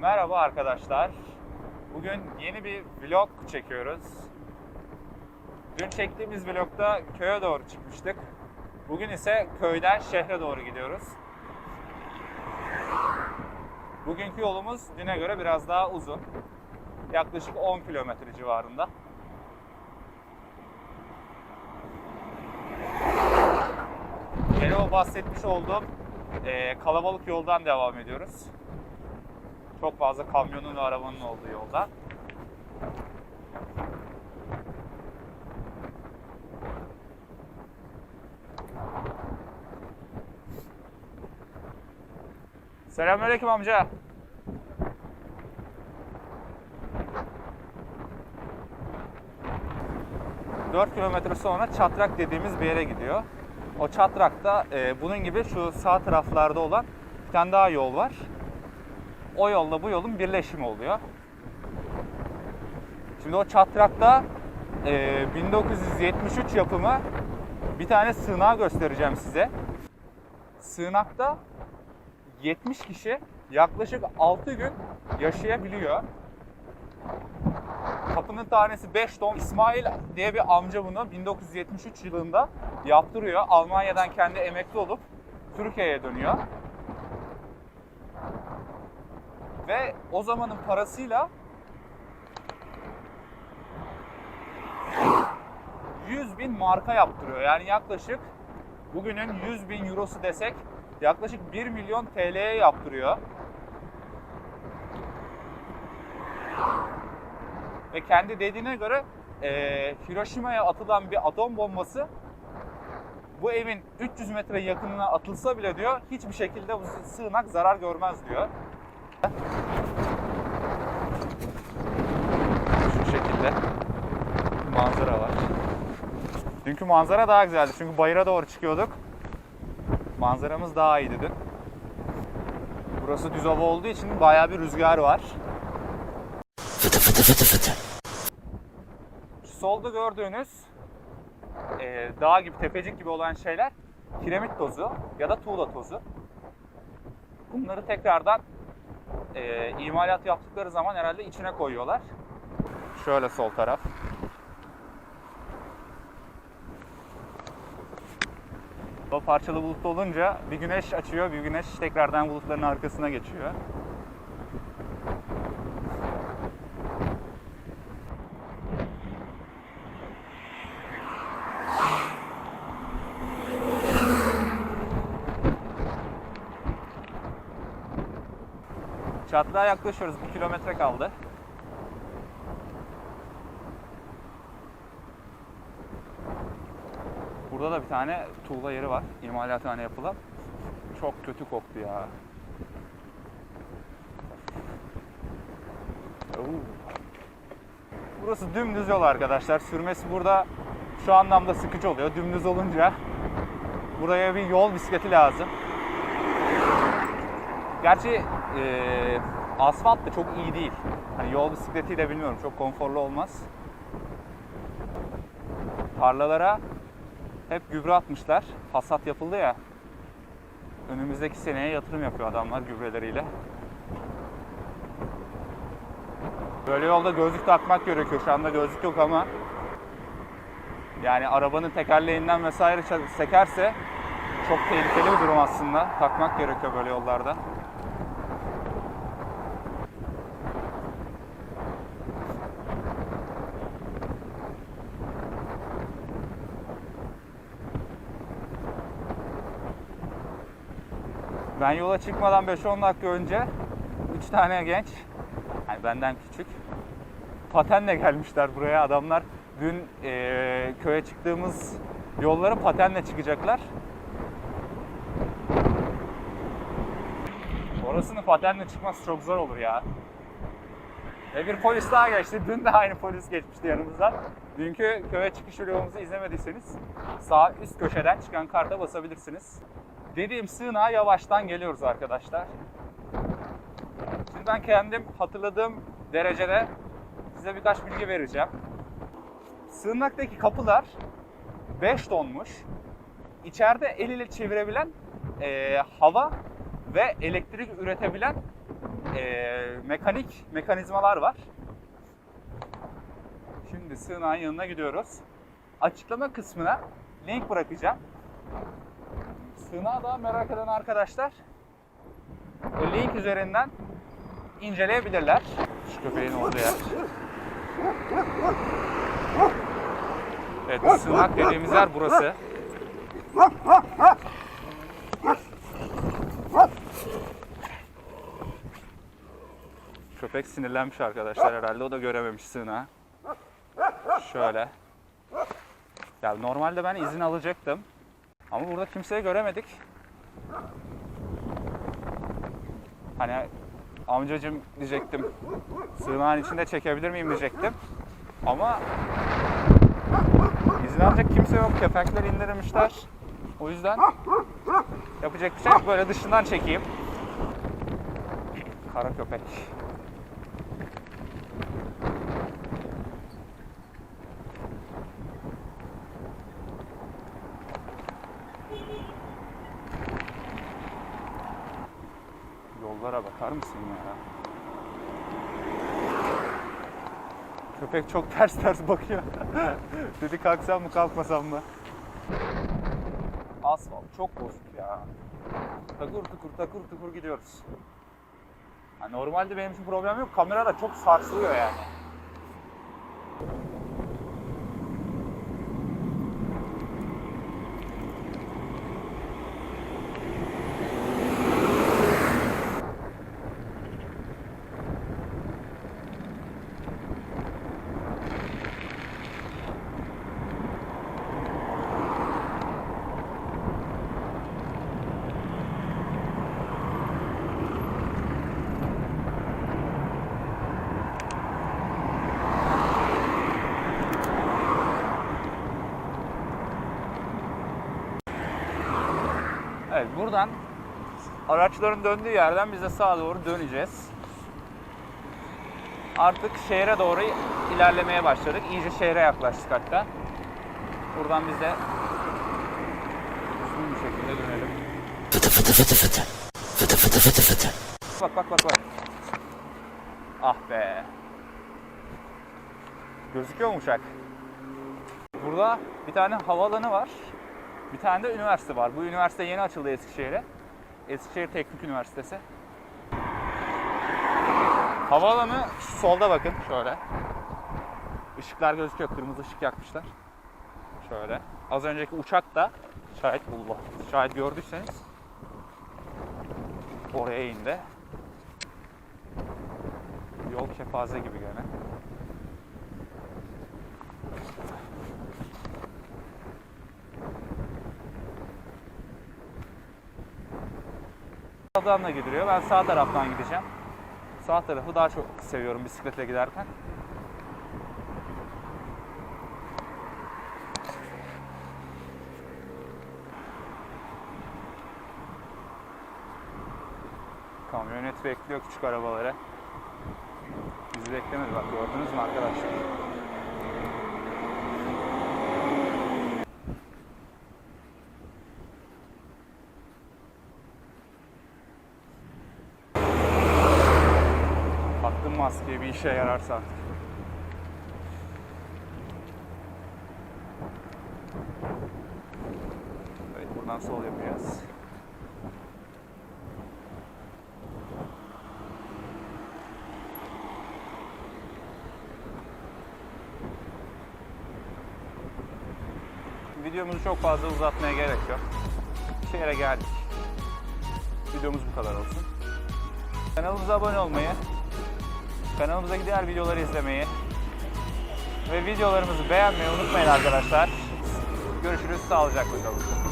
Merhaba arkadaşlar. Bugün yeni bir vlog çekiyoruz. Dün çektiğimiz vlogda köye doğru çıkmıştık. Bugün ise köyden şehre doğru gidiyoruz. Bugünkü yolumuz düne göre biraz daha uzun. Yaklaşık 10 kilometre civarında. Gene o bahsetmiş olduğum e, kalabalık yoldan devam ediyoruz. Çok fazla kamyonun ve arabanın olduğu yolda. Selamünaleyküm amca. Dört kilometre sonra Çatrak dediğimiz bir yere gidiyor. O Çatrak'ta e, bunun gibi şu sağ taraflarda olan bir tane daha yol var. O yolla bu yolun birleşimi oluyor. Şimdi o Çatrak'ta e, 1973 yapımı bir tane sığınağı göstereceğim size. Sığınakta 70 kişi yaklaşık 6 gün yaşayabiliyor. Kapının tanesi 5 ton. İsmail diye bir amca bunu 1973 yılında yaptırıyor. Almanya'dan kendi emekli olup Türkiye'ye dönüyor. Ve o zamanın parasıyla 100 bin marka yaptırıyor. Yani yaklaşık bugünün 100 bin eurosu desek yaklaşık 1 milyon TL'ye yaptırıyor. Ve kendi dediğine göre eee, Hiroşima'ya atılan bir atom bombası bu evin 300 metre yakınına atılsa bile diyor hiçbir şekilde bu sığınak zarar görmez diyor. Şu şekilde manzara var. Dünkü manzara daha güzeldi çünkü bayıra doğru çıkıyorduk. Manzaramız daha iyiydi dün. Burası düz hava olduğu için bayağı bir rüzgar var. Fıtı fıtı fıtı fıtı. Şu solda gördüğünüz e, dağ gibi, tepecik gibi olan şeyler kiremit tozu ya da tuğla tozu. Bunları tekrardan e, imalat yaptıkları zaman herhalde içine koyuyorlar. Şöyle sol taraf. O parçalı bulutlu olunca bir güneş açıyor, bir güneş tekrardan bulutların arkasına geçiyor. Çatlağa yaklaşıyoruz. Bir kilometre kaldı. Burada da bir tane tuğla yeri var. İmalathane yapılan. Çok kötü koktu ya. Burası dümdüz yol arkadaşlar. Sürmesi burada şu anlamda sıkıcı oluyor. Dümdüz olunca buraya bir yol bisikleti lazım. Gerçi e, asfalt da çok iyi değil. Hani yol bisikletiyle bilmiyorum çok konforlu olmaz. Tarlalara hep gübre atmışlar. Hasat yapıldı ya. Önümüzdeki seneye yatırım yapıyor adamlar gübreleriyle. Böyle yolda gözlük takmak gerekiyor. Şu anda gözlük yok ama yani arabanın tekerleğinden vesaire sekerse çok tehlikeli bir durum aslında. Takmak gerekiyor böyle yollarda. Ben yola çıkmadan 5-10 dakika önce 3 tane genç, yani benden küçük, patenle gelmişler buraya. Adamlar dün eee, köye çıktığımız yollara patenle çıkacaklar. Orasının patenle çıkması çok zor olur ya. Ve bir polis daha geçti. Dün de aynı polis geçmişti yanımızdan. Dünkü köye çıkış yolumuzu izlemediyseniz sağ üst köşeden çıkan karta basabilirsiniz. Dediğim sığınağa yavaştan geliyoruz arkadaşlar. Şimdi ben kendim hatırladığım derecede size birkaç bilgi vereceğim. Sığınaktaki kapılar 5 tonmuş. İçeride el ile çevirebilen eee, hava ve elektrik üretebilen e, mekanik mekanizmalar var. Şimdi sığınağın yanına gidiyoruz. Açıklama kısmına link bırakacağım. Sığınağı da merak eden arkadaşlar link üzerinden inceleyebilirler. Şu köpeğin olduğu yer. Evet, sığınak dediğimiz yer burası. Köpek sinirlenmiş arkadaşlar herhalde. O da görememiş sığınağı. Şöyle. Ya normalde ben izin alacaktım. Ama burada kimseyi göremedik. Hani amcacım diyecektim. Sığınağın içinde çekebilir miyim diyecektim. Ama izin alacak kimse yok. Kepenkler indirmişler. O yüzden yapacak bir şey yok. Böyle dışından çekeyim. Kara köpek. Yollara bakar mısın ya? Köpek çok ters ters bakıyor. Dedi kalksam mı kalkmasam mı? Asfalt çok bozuk ya. Takır tukur takır tukur gidiyoruz. Ha, normalde benim için problem yok. Kamera da çok sarsılıyor yani. Evet buradan araçların döndüğü yerden biz de sağa doğru döneceğiz. Artık şehre doğru ilerlemeye başladık. İyice şehre yaklaştık hatta. Buradan biz de düzgün bir şekilde dönelim. Fıtı fıtı fıtı fıtı. Fıtı fıtı fıtı fıtı. Bak bak bak bak. Ah be. Gözüküyor mu uçak? Burada bir tane havaalanı var. Bir tane de üniversite var. Bu üniversite yeni açıldı Eskişehir'e. Eskişehir Teknik Üniversitesi. Havaalanı şu solda bakın şöyle. Işıklar gözüküyor. Kırmızı ışık yakmışlar. Şöyle. Az önceki uçak da şahit Allah. Şahit gördüyseniz oraya indi. Yol kepaze gibi gene. Sağdan da gidiliyor. Ben sağ taraftan gideceğim. Sağ tarafı daha çok seviyorum bisikletle giderken. Kamyonet bekliyor küçük arabaları. Bizi beklemedi bak gördünüz mü arkadaşlar? Maskeyi bir işe yararsa. Evet buradan sol yapacağız. Videomuzu çok fazla uzatmaya gerek yok. Şehre geldik. Videomuz bu kadar olsun. Kanalımıza abone olmayı, kanalımızdaki diğer videoları izlemeyi ve videolarımızı beğenmeyi unutmayın arkadaşlar. Görüşürüz, sağlıcakla kalın.